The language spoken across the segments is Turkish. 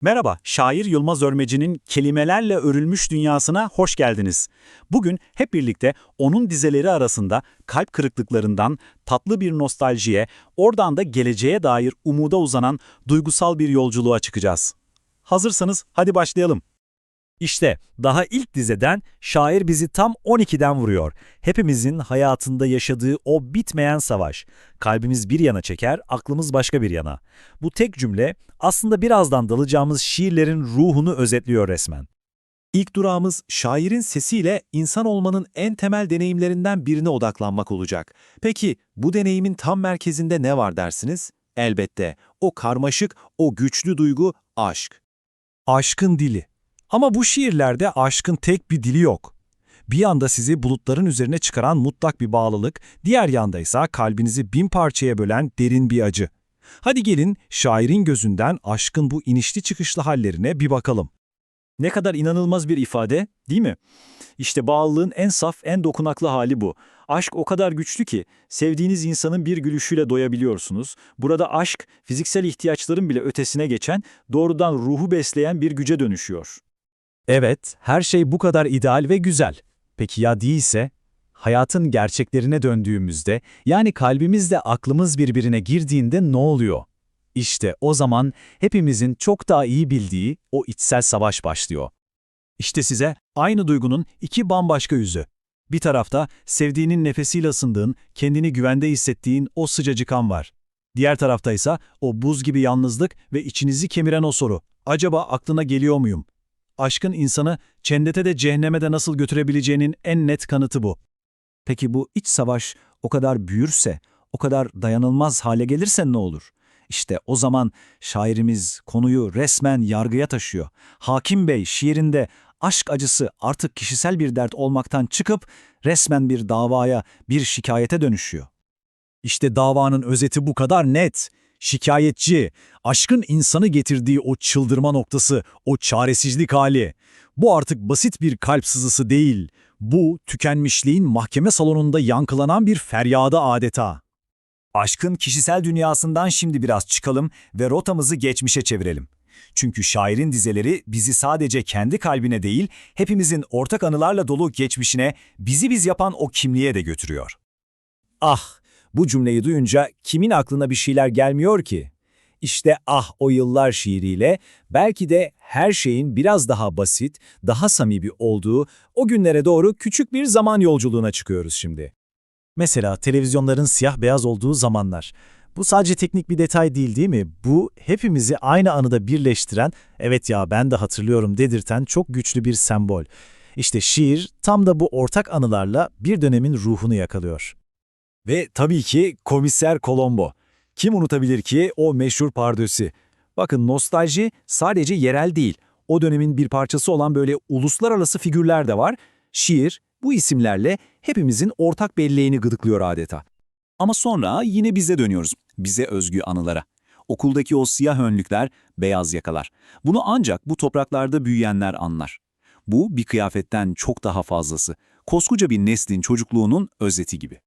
Merhaba, şair Yılmaz Örmeci'nin kelimelerle örülmüş dünyasına hoş geldiniz. Bugün hep birlikte onun dizeleri arasında kalp kırıklıklarından tatlı bir nostaljiye, oradan da geleceğe dair umuda uzanan duygusal bir yolculuğa çıkacağız. Hazırsanız hadi başlayalım. İşte daha ilk dizeden şair bizi tam 12'den vuruyor. Hepimizin hayatında yaşadığı o bitmeyen savaş. Kalbimiz bir yana çeker, aklımız başka bir yana. Bu tek cümle aslında birazdan dalacağımız şiirlerin ruhunu özetliyor resmen. İlk durağımız şairin sesiyle insan olmanın en temel deneyimlerinden birine odaklanmak olacak. Peki bu deneyimin tam merkezinde ne var dersiniz? Elbette o karmaşık, o güçlü duygu aşk. Aşkın dili. Ama bu şiirlerde aşkın tek bir dili yok. Bir yanda sizi bulutların üzerine çıkaran mutlak bir bağlılık, diğer yanda ise kalbinizi bin parçaya bölen derin bir acı. Hadi gelin şairin gözünden aşkın bu inişli çıkışlı hallerine bir bakalım. Ne kadar inanılmaz bir ifade, değil mi? İşte bağlılığın en saf, en dokunaklı hali bu. Aşk o kadar güçlü ki, sevdiğiniz insanın bir gülüşüyle doyabiliyorsunuz. Burada aşk, fiziksel ihtiyaçların bile ötesine geçen, doğrudan ruhu besleyen bir güce dönüşüyor. Evet, her şey bu kadar ideal ve güzel. Peki ya değilse? Hayatın gerçeklerine döndüğümüzde, yani kalbimizle aklımız birbirine girdiğinde ne oluyor? İşte o zaman hepimizin çok daha iyi bildiği o içsel savaş başlıyor. İşte size aynı duygunun iki bambaşka yüzü. Bir tarafta sevdiğinin nefesiyle ısındığın, kendini güvende hissettiğin o sıcacık an var. Diğer tarafta ise o buz gibi yalnızlık ve içinizi kemiren o soru. Acaba aklına geliyor muyum? Aşkın insanı cennete de cehenneme de nasıl götürebileceğinin en net kanıtı bu. Peki bu iç savaş o kadar büyürse, o kadar dayanılmaz hale gelirse ne olur? İşte o zaman şairimiz konuyu resmen yargıya taşıyor. Hakim Bey şiirinde aşk acısı artık kişisel bir dert olmaktan çıkıp resmen bir davaya, bir şikayete dönüşüyor. İşte davanın özeti bu kadar net. Şikayetçi, aşkın insanı getirdiği o çıldırma noktası, o çaresizlik hali. Bu artık basit bir kalp sızısı değil. Bu, tükenmişliğin mahkeme salonunda yankılanan bir feryada adeta. Aşkın kişisel dünyasından şimdi biraz çıkalım ve rotamızı geçmişe çevirelim. Çünkü şairin dizeleri bizi sadece kendi kalbine değil, hepimizin ortak anılarla dolu geçmişine, bizi biz yapan o kimliğe de götürüyor. Ah, bu cümleyi duyunca kimin aklına bir şeyler gelmiyor ki? İşte ah o yıllar şiiriyle belki de her şeyin biraz daha basit, daha samimi olduğu o günlere doğru küçük bir zaman yolculuğuna çıkıyoruz şimdi. Mesela televizyonların siyah beyaz olduğu zamanlar. Bu sadece teknik bir detay değil değil mi? Bu hepimizi aynı anıda birleştiren, evet ya ben de hatırlıyorum dedirten çok güçlü bir sembol. İşte şiir tam da bu ortak anılarla bir dönemin ruhunu yakalıyor. Ve tabii ki Komiser Colombo. Kim unutabilir ki o meşhur pardösü? Bakın nostalji sadece yerel değil. O dönemin bir parçası olan böyle uluslararası figürler de var. Şiir bu isimlerle hepimizin ortak belleğini gıdıklıyor adeta. Ama sonra yine bize dönüyoruz, bize özgü anılara. Okuldaki o siyah önlükler, beyaz yakalar. Bunu ancak bu topraklarda büyüyenler anlar. Bu bir kıyafetten çok daha fazlası. Koskoca bir neslin çocukluğunun özeti gibi.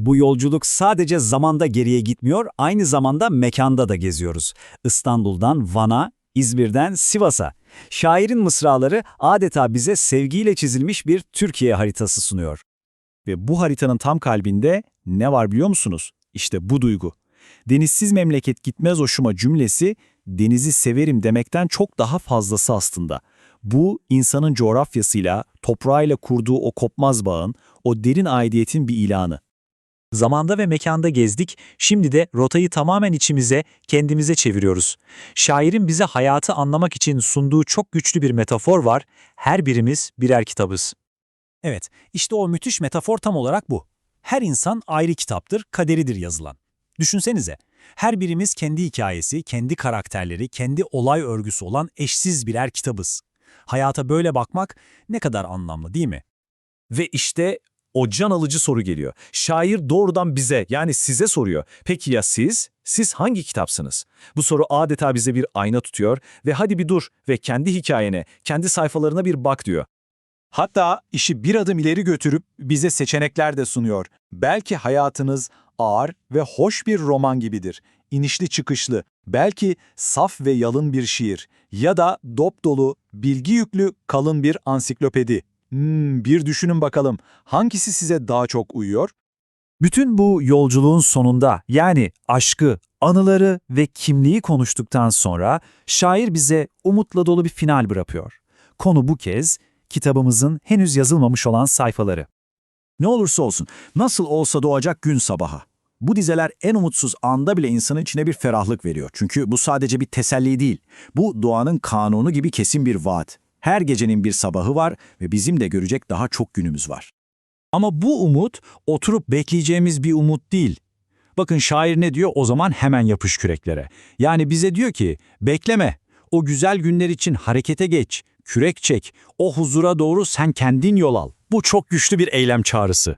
Bu yolculuk sadece zamanda geriye gitmiyor, aynı zamanda mekanda da geziyoruz. İstanbul'dan Van'a, İzmir'den Sivas'a. Şairin mısraları adeta bize sevgiyle çizilmiş bir Türkiye haritası sunuyor. Ve bu haritanın tam kalbinde ne var biliyor musunuz? İşte bu duygu. Denizsiz memleket gitmez hoşuma cümlesi, denizi severim demekten çok daha fazlası aslında. Bu, insanın coğrafyasıyla, toprağıyla kurduğu o kopmaz bağın, o derin aidiyetin bir ilanı. Zamanda ve mekanda gezdik, şimdi de rotayı tamamen içimize, kendimize çeviriyoruz. Şairin bize hayatı anlamak için sunduğu çok güçlü bir metafor var, her birimiz birer kitabız. Evet, işte o müthiş metafor tam olarak bu. Her insan ayrı kitaptır, kaderidir yazılan. Düşünsenize, her birimiz kendi hikayesi, kendi karakterleri, kendi olay örgüsü olan eşsiz birer kitabız. Hayata böyle bakmak ne kadar anlamlı değil mi? Ve işte o can alıcı soru geliyor. Şair doğrudan bize yani size soruyor. Peki ya siz? Siz hangi kitapsınız? Bu soru adeta bize bir ayna tutuyor ve hadi bir dur ve kendi hikayene, kendi sayfalarına bir bak diyor. Hatta işi bir adım ileri götürüp bize seçenekler de sunuyor. Belki hayatınız ağır ve hoş bir roman gibidir. inişli çıkışlı, belki saf ve yalın bir şiir ya da dop dolu, bilgi yüklü kalın bir ansiklopedi. Hmm, bir düşünün bakalım hangisi size daha çok uyuyor? Bütün bu yolculuğun sonunda yani aşkı, anıları ve kimliği konuştuktan sonra şair bize umutla dolu bir final bırakıyor. Konu bu kez kitabımızın henüz yazılmamış olan sayfaları. Ne olursa olsun, nasıl olsa doğacak gün sabaha. Bu dizeler en umutsuz anda bile insanın içine bir ferahlık veriyor. Çünkü bu sadece bir teselli değil. Bu doğanın kanunu gibi kesin bir vaat. Her gecenin bir sabahı var ve bizim de görecek daha çok günümüz var. Ama bu umut oturup bekleyeceğimiz bir umut değil. Bakın şair ne diyor o zaman hemen yapış küreklere. Yani bize diyor ki bekleme, o güzel günler için harekete geç, kürek çek, o huzura doğru sen kendin yol al. Bu çok güçlü bir eylem çağrısı.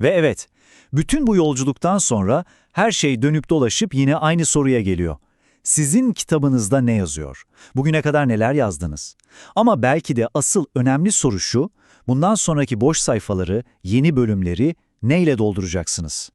Ve evet, bütün bu yolculuktan sonra her şey dönüp dolaşıp yine aynı soruya geliyor. Sizin kitabınızda ne yazıyor? Bugüne kadar neler yazdınız? Ama belki de asıl önemli soru şu, bundan sonraki boş sayfaları, yeni bölümleri neyle dolduracaksınız?